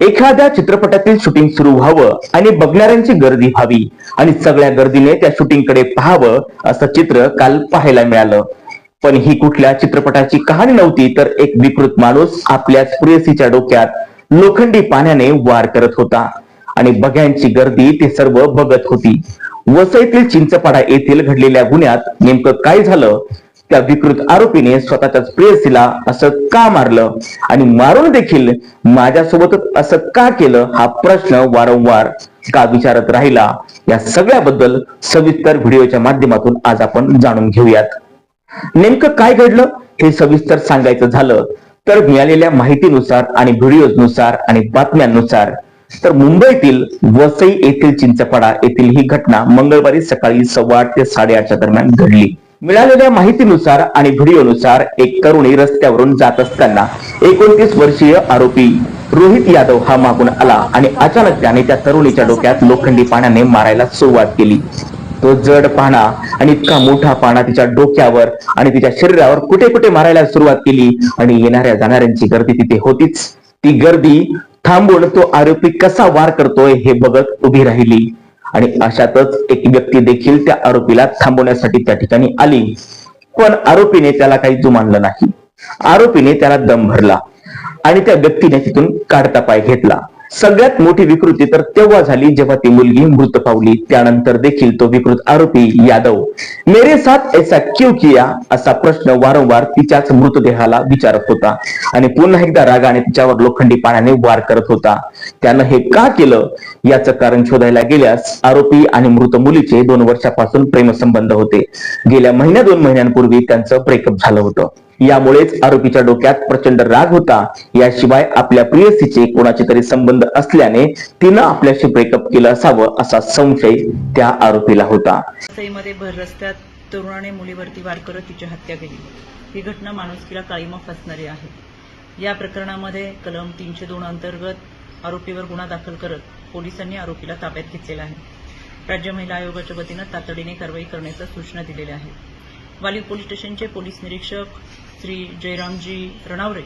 एखाद्या चित्रपटातील शूटिंग सुरू व्हावं आणि बघणाऱ्यांची गर्दी व्हावी आणि सगळ्या गर्दीने त्या शूटिंगकडे पाहावं असं चित्र काल पाहायला मिळालं. पण ही कुठल्या चित्रपटाची कहाणी नव्हती तर एक विकृत माणूस आपल्याच प्रेयसीच्या डोक्यात लोखंडी पाण्याने वार करत होता. आणि बघ्यांची गर्दी ते सर्व बघत होती. वसईतील चिंचपाडा येथील घडलेल्या गुन्ह्यात नेमकं काय झालं त्या विकृत आरोपीने स्वतःच्याच प्रेयसीला असं का मारलं? आणि मारून देखील माझ्यासोबतच असं का केलं? हा प्रश्न वारंवार का विचारत राहिला? या सगळ्याबद्दल सविस्तर व्हिडिओच्या माध्यमातून आज आपण जाणून घेऊयात. नेमकं काय घडलं? हे सविस्तर सांगायचं झालं तर मिळालेल्या माहितीनुसार आणि व्हिडिओनुसार आणि बातम्यांनुसार तर मुंबईतील वसई येथील चिंचपाडा येथील ही घटना मंगळवारी सकाळी सव्वा आठ ते साडेआठच्या दरम्यान घडली. मिळालेल्या माहितीनुसार आणि व्हिडिओनुसार एक तरुणी रस्त्यावरून जात असताना एकोणतीस वर्षीय आरोपी रोहित यादव हा मागून आला आणि अचानक त्याने त्या तरुणीच्या डोक्यात लोखंडी पाण्याने मारायला सुरुवात केली. तो जड पाना आणि इतका मोठा पाना तिच्या डोक्यावर आणि तिच्या शरीरावर कुठे कुठे मारायला सुरुवात केली आणि येणाऱ्या जाणाऱ्यांची गर्दी तिथे होतीच. ती गर्दी थांबून तो आरोपी कसा वार करतोय हे बघत उभी राहिली. आणि अशातच एक व्यक्ती देखील त्या आरोपीला थांबवण्यासाठी त्या ठिकाणी आली. पण आरोपीने त्याला काही जुमानलं नाही. आरोपीने त्याला दम भरला आणि त्या व्यक्तीने तिथून काढता पाय घेतला. सगळ्यात मोठी विकृती तर तेव्हा झाली जेव्हा ती मुलगी मृत पावली. त्यानंतर देखील तो विकृत आरोपी यादव. मेरे साथ ऐसा क्यों किया? असा प्रश्न वारंवार तिच्याच मृतदेहाला विचारत होता. आणि पुन्हा एकदा रागाने तिच्यावर लोखंडी पाण्याने वार करत होता. त्यानं हे का केलं? याचं कारण शोधायला गेल्यास आरोपी आणि मृत मुलीचे दोन वर्षापासून प्रेमसंबंध होते. गेल्या महिन्या दोन महिन्यांपूर्वी त्यांचं ब्रेकअप झालं होतं. यामुळेच आरोपीच्या डोक्यात प्रचंड राग होता. याशिवाय आपल्या प्रियसीचे कोणाचे तरी संबंध असल्याने तिनं आपल्याशी ब्रेकअप केलं असावं असा संशय त्या आरोपीला होता. वसईमध्ये भर रस्त्यात तरुणाने मुलीवरती वार करत तिची हत्या केली. ही घटना माणुसकीला काळीमा फसणारी आहे. या प्रकरणामध्ये कलम तीनशे दोन अंतर्गत आरोपीवर गुन्हा दाखल करत पोलिसांनी आरोपीला ताब्यात घेतलेला आहे. राज्य महिला आयोगाच्या वतीनं तातडीने कारवाई करण्याच्या सूचना दिलेल्या आहेत. वाली पोलीस स्टेशनचे पोलीस निरीक्षक श्री जयरामजी रणावरे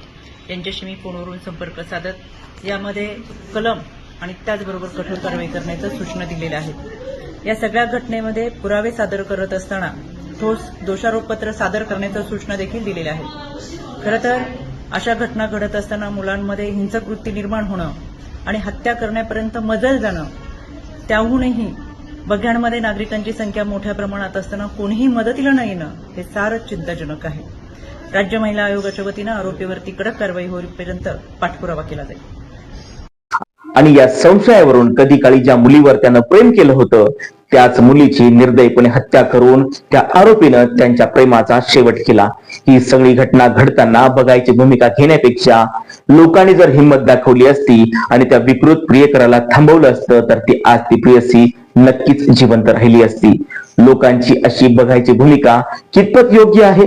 यांच्याशी मी फोनवरून संपर्क साधत यामध्ये कलम आणि त्याचबरोबर कठोर कारवाई करण्याच्या सूचना दिलेल्या आहेत. या सगळ्या घटनेमध्ये पुरावे सादर करत असताना ठोस दोषारोपपत्र सादर करण्याच्या सूचना देखील दिलेल्या आहेत. खरं तर अशा घटना घडत असताना मुलांमध्ये हिंसक वृत्ती निर्माण होणं आणि हत्या करण्यापर्यंत मजल जाणं त्याहूनही बघ्यांमध्ये नागरिकांची संख्या मोठ्या प्रमाणात असताना कोणीही मदतीला न येणं हे सारच चिंताजनक आहे. राज्य महिला आयोगाच्या वतीनं आरोपीवरती कडक कारवाई होईपर्यंत पाठपुरावा केला जाईल. आणि या संशयावरून कधी काळी ज्या मुलीवर त्यानं प्रेम केलं होतं त्याच मुलीची निर्दयपणे हत्या करून त्या आरोपीनं त्यांच्या प्रेमाचा शेवट केला. ही सगळी घटना घडताना बघायची भूमिका घेण्यापेक्षा लोकांनी जर हिंमत दाखवली असती आणि त्या विकृत प्रियकराला थांबवलं असतं तर ती आज ती प्रियसी नक्कीच जिवंत राहिली असती. लोकांची अशी बघायची भूमिका कितपत योग्य आहे?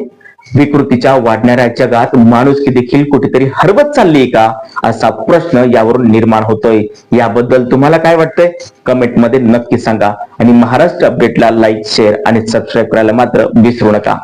विकृतीच्या वाढणाऱ्या जगात माणुसकी देखील कुठेतरी हरवत चालली का? असा प्रश्न यावरून निर्माण होतोय. याबद्दल तुम्हाला काय वाटतंय? कमेंटमध्ये नक्की सांगा. आणि महाराष्ट्र अपडेटला लाईक शेअर आणि सबस्क्राईब करायला मात्र विसरू नका.